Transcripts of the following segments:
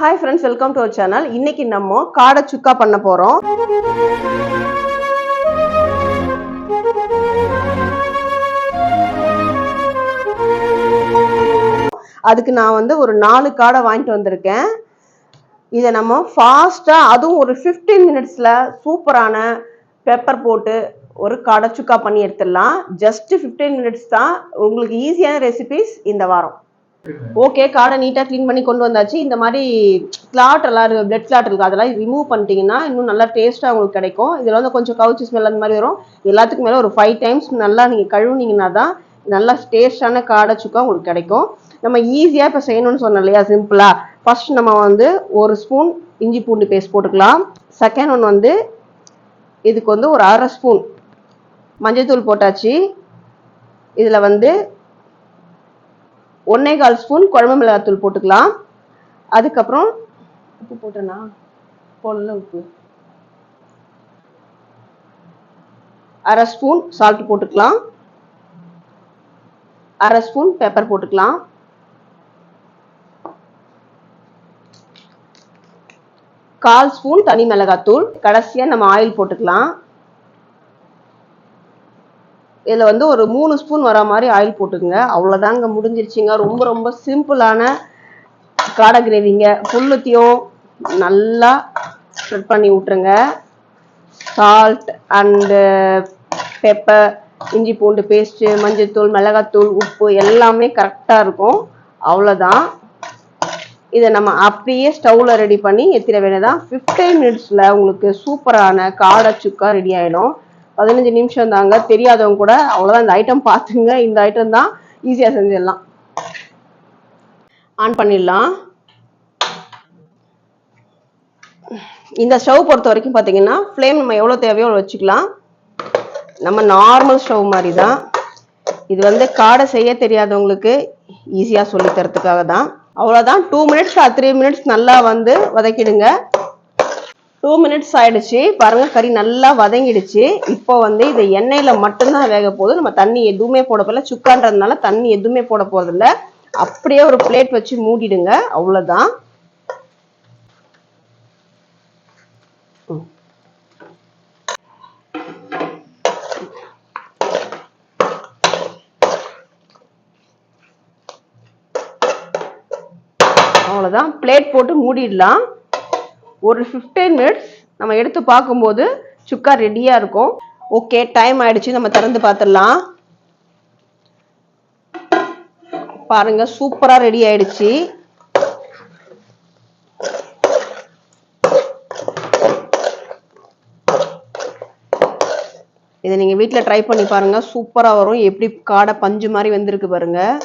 Hi friends welcome to our channel இன்னைக்கு நம்ம காடை சுக்கா பண்ண போறோம். அதுக்கு நான் வந்து ஒரு நாலு காடை வாங்கிட்டு வந்திருக்கேன். இதை நம்ம ஃபாஸ்ட்டாக அதுவும் ஒரு ஃபிஃப்டீன் மினிட்ஸில் சூப்பரான பெப்பர் போட்டு ஒரு காடை சுக்கா பண்ணி எடுத்துடலாம். ஜஸ்ட்டு ஃபிஃப்டீன் மினிட்ஸ் தான். உங்களுக்கு ஈஸியான ரெசிபிஸ் இந்த வாரம். ஓகே காடை நீட்டாக க்ளீன் பண்ணி கொண்டு வந்தாச்சு. இந்த மாதிரி கிளாட் எல்லாம் இருக்கு பிளட் கிளாட் இருக்குது அதெல்லாம் ரிமூவ் பண்ணிட்டீங்கன்னா இன்னும் நல்லா டேஸ்ட்டாக உங்களுக்கு கிடைக்கும். இதில் வந்து கொஞ்சம் கவுச்சி ஸ்மெல் அந்த மாதிரி வரும். எல்லாத்துக்கும் மேலே ஒரு ஃபைவ் டைம்ஸ் நல்லா நீங்கள் கழுவுனீங்கன்னா தான் நல்லா டேஸ்டான காடை சுக்கா உங்களுக்கு கிடைக்கும். நம்ம ஈஸியாக இப்போ செய்யணும்னு சொன்னோம் இல்லையா சிம்பிளாக ஃபர்ஸ்ட் நம்ம வந்து ஒரு ஸ்பூன் இஞ்சி பூண்டு பேஸ்ட் போட்டுக்கலாம். செகண்ட் ஒன் வந்து இதுக்கு வந்து ஒரு அரை ஸ்பூன் மஞ்சள்தூள் போட்டாச்சு. இதில் வந்து ஒன்றே கால் ஸ்பூன் குழம்பு மிளகாத்தூள் போட்டுக்கலாம். அதுக்கப்புறம் உப்பு போட்டேனா? போடல உப்பு. அரை ஸ்பூன் சால்ட் போட்டுக்கலாம். அரை ஸ்பூன் பெப்பர் போட்டுக்கலாம். கால் ஸ்பூன் தனி மிளகாத்தூள். கடைசியாக நம்ம ஆயில் போட்டுக்கலாம். இதில் வந்து ஒரு மூணு ஸ்பூன் வர மாதிரி ஆயில் போட்டுக்கோங்க. அவ்வளோதாங்க முடிஞ்சிருச்சுங்க. ரொம்ப ரொம்ப சிம்பிளான காடை கிரேவிங்க. புல்லுத்தையும் நல்லா ஸ்ப்ரெட் பண்ணி விட்ருங்க சால்ட் அண்டு பெப்பர் இஞ்சி பூண்டு பேஸ்ட்டு மஞ்சள்தூள் மிளகாத்தூள் உப்பு எல்லாமே கரெக்டாக இருக்கும். அவ்வளோதான் இதை நம்ம அப்படியே ஸ்டவ்வில் ரெடி பண்ணி எத்திர வேண்டியதான் ஃபிஃப்டீன் மினிட்ஸில் உங்களுக்கு சூப்பரான காடை சுக்கா ரெடி ஆகிடும் பதினஞ்சு நிமிஷம் தாங்க. தெரியாதவங்க கூட அவ்வளோதான் இந்த ஐட்டம் பார்த்துங்க. இந்த ஐட்டம் தான் ஈஸியாக செஞ்சிடலாம். ஆன் பண்ணிடலாம். இந்த ஸ்டவ் பொறுத்த வரைக்கும் பார்த்தீங்கன்னா ஃப்ளேம் நம்ம எவ்வளோ தேவையோ அவ்வளோ வச்சுக்கலாம். நம்ம நார்மல் ஸ்டவ் மாதிரி தான் இது வந்து காடை செய்ய தெரியாதவங்களுக்கு ஈஸியாக சொல்லித்தரத்துக்காக தான் அவ்வளோதான் டூ மினிட்ஸ் த்ரீ மினிட்ஸ் நல்லா வந்து வதக்கிடுங்க. டூ மினிட்ஸ் ஆயிடுச்சு. பாருங்க கறி நல்லா வதங்கிடுச்சு. இப்போ வந்து இது எண்ணெயில மட்டும்தான் வேக போகுது. நம்ம தண்ணி எதுவுமே போட போகல சுக்கான்றதுனால தண்ணி எதுவுமே போட போறதில்ல. அப்படியே ஒரு பிளேட் வச்சு மூடிடுங்க. அவ்வளோதான் அவ்வளோதான் பிளேட் போட்டு மூடிடலாம். ஒரு ஃபிஃப்டீன் மினிட்ஸ் நம்ம எடுத்து பார்க்கும்போது சுக்கா ரெடியாக இருக்கும். ஓகே டைம் ஆயிடுச்சு. நம்ம திறந்து பார்த்துடலாம். பாருங்க சூப்பராக ரெடி ஆயிடுச்சு. இதை நீங்கள் வீட்டில் ட்ரை பண்ணி பாருங்கள் சூப்பராக வரும். எப்படி காடை பஞ்சு மாதிரி வந்திருக்கு பாருங்கள்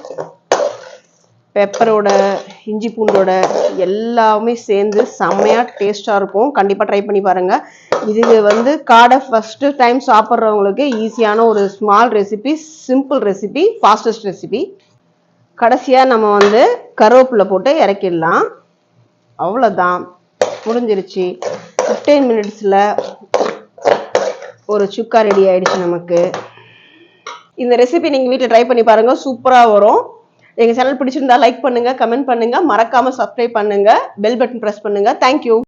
பெப்பரோட இஞ்சி பூண்டோட எல்லாமே சேர்ந்து செம்மையாக டேஸ்ட்டாக இருக்கும். கண்டிப்பாக ட்ரை பண்ணி பாருங்கள் இது வந்து காடை ஃபஸ்ட்டு டைம் சாப்பிட்றவங்களுக்கு ஈஸியான ஒரு small recipe simple recipe fastest recipe கடைசியாக நம்ம வந்து கருவேப்பிலை போட்டு இறக்கிடலாம். அவ்வளோதான் முடிஞ்சிருச்சு. ஃபிஃப்டீன் மினிட்ஸில் ஒரு சுக்கா ரெடி ஆயிடுச்சு நமக்கு. இந்த ரெசிபி நீங்கள் வீட்டில் ட்ரை பண்ணி பாருங்கள் சூப்பராக வரும். எங்கள் சேனல் பிடிச்சிருந்தா லைக் பண்ணுங்கள் கமெண்ட் பண்ணுங்கள் மறக்காமல் சப்ஸ்கிரைப் பண்ணுங்கள் பெல் பட்டன் ப்ரெஸ் பண்ணுங்கள் தேங்க்யூ